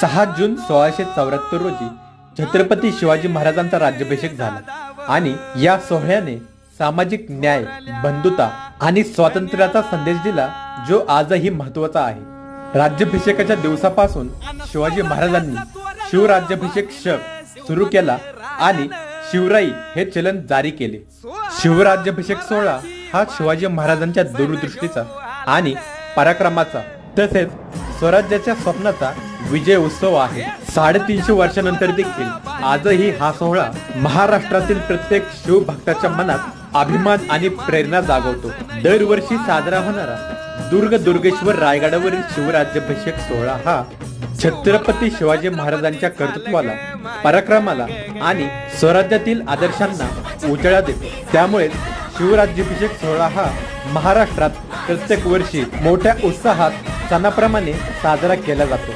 सहा जून सोळाशे चौऱ्याहत्तर रोजी छत्रपती शिवाजी महाराजांचा राज्याभिषेक झाला. आणि या सोहळ्याने सामाजिक न्याय बंधुता आणि स्वातंत्र्याचा संदेश दिला जो आजही महत्त्वाचा आहे. राज्याभिषेकाच्या दिवसापासून शिवाजी महाराजांनी शिवराज्याभिषेक शक सुरू केला आणि शिवराई हे चलन जारी केले. शिवराज्याभिषेक सोहळा हा शिवाजी महाराजांच्या दूरदृष्टीचा आणि पराक्रमाचा तसेच स्वराज्याच्या स्वप्नाचा विजय उत्सव आहे. साडेतीनशे वर्षानंतर देखील आजही हा सोहळा महाराष्ट्रातील प्रत्येक शिवभक्ताच्या मनात अभिमान आणि प्रेरणा जागवतो. दरवर्षी साजरा होणारा दुर्ग दुर्गेश्वर रायगडावरील शिवराज्याभिषेक सोहळा हा छत्रपती शिवाजी महाराजांच्या कर्तृत्वाला पराक्रमाला आणि स्वराज्यातील आदर्शांना उजळा देतो. त्यामुळे शिवराज्याभिषेक सोहळा हा महाराष्ट्रात प्रत्येक वर्षी मोठ्या उत्साहात सणाप्रमाणे साजरा केला जातो.